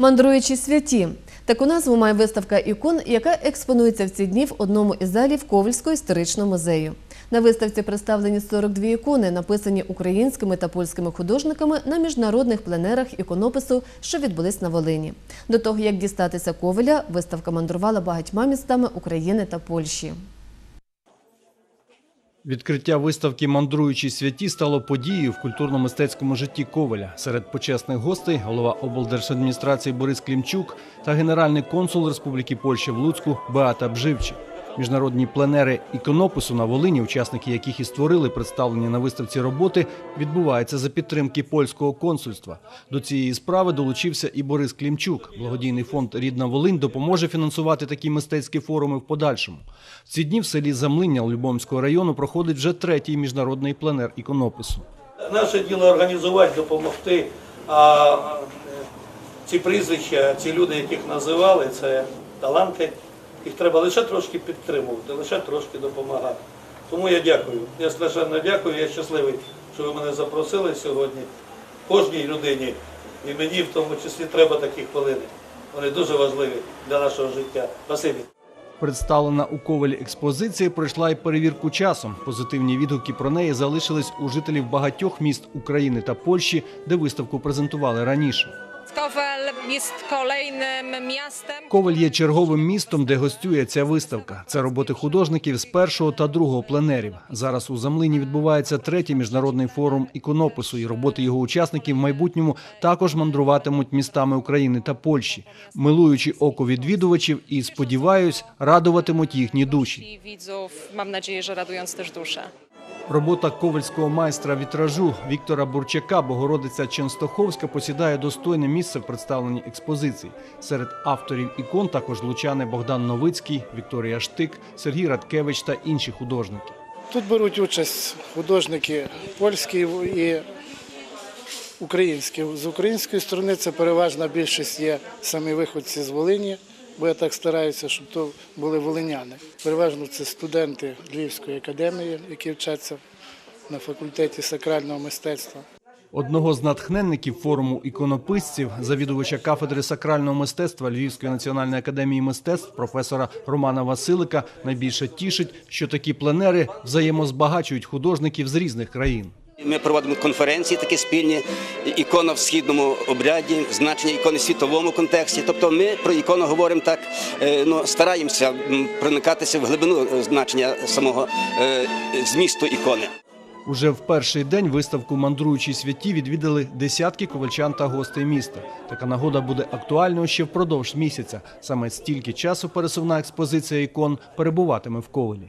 Мандруючі святі. Таку назву має виставка ікон, яка експонується в ці дні в одному із залів Ковальського історичного музею. На виставці представлені 42 ікони, написані українськими та польськими художниками на міжнародних пленерах іконопису, що відбулись на Волині. До того, як дістатися Ковеля, виставка мандрувала багатьма містами України та Польщі. Відкриття виставки Мандруючі святі стало подією в культурно-мистецькому житті Ковеля. Серед почесних гостей голова облдержадміністрації Борис Клімчук та генеральний консул Республіки Польща в Луцьку Беата Бживчі. Міжнародні пленери іконопису на Волині, учасники яких і створили представлені на виставці роботи, відбуваються за підтримки польського консульства. До цієї справи долучився і Борис Клімчук. Благодійний фонд Рідна Волинь допоможе фінансувати такі мистецькі форуми в подальшому. В ці дні в селі Замлиння Любомського району проходить вже третій міжнародний пленер іконопису. Наше діло організувати, допомогти. А ці прізвища, ці люди, яких називали, це таланти. Їх треба лише трошки підтримувати, лише трошки допомагати. Тому я дякую. Я страшенно дякую. Я щасливий, що ви мене запросили сьогодні. Кожній людині і мені в тому числі треба такі хвилини. Вони дуже важливі для нашого життя. Спасибі. Представлена у Ковелі експозиція пройшла й перевірку часом. Позитивні відгуки про неї залишились у жителів багатьох міст України та Польщі, де виставку презентували раніше. Jest kolejnym miastem, Ковель є черговим містом, де гостює ця виставка. Це роботи художників з першого та другого пленерів. Зараз у Замлині відбувається третій міжнародний форум іконопису, і роботи його учасників в майбутньому також мандруватимуть містами України та Польщі, милуючи око відвідувачів і сподіваюсь, радуватимуть їхні душі. widzów, mam nadzieję, że radując też duszę. Робота ковальського майстра вітражу Віктора Бурчака Богородиця Ченстоховська посідає достойне місце в представленні експозиції. Серед авторів ікон також лучани Богдан Новицький, Вікторія Штик, Сергій Радкевич та інші художники. Тут беруть участь художники польські і українські. З української сторони це переважна більшість є самі виходці з Волині, бо я так стараюся, щоб то були волиняни. Переважно це студенти Львівської академії, які вчаться на факультеті сакрального мистецтва. Одного з натхненників форуму іконописців, завідувача кафедри сакрального мистецтва Львівської національної академії мистецтв, професора Романа Василика, найбільше тішить, що такі пленери взаємозбагачують художників з різних країн. Ми проводимо конференції такі спільні, ікона в східному обряді, значення ікони в світовому контексті. Тобто ми про ікону говоримо так, е, ну, стараємося проникатися в глибину е, значення самого е, змісту ікони. Уже в перший день виставку Мандруючі святі відвідали десятки ковальчан та гостей міста. Така нагода буде актуальною ще впродовж місяця. Саме стільки часу пересувна експозиція ікон перебуватиме в Ковелі.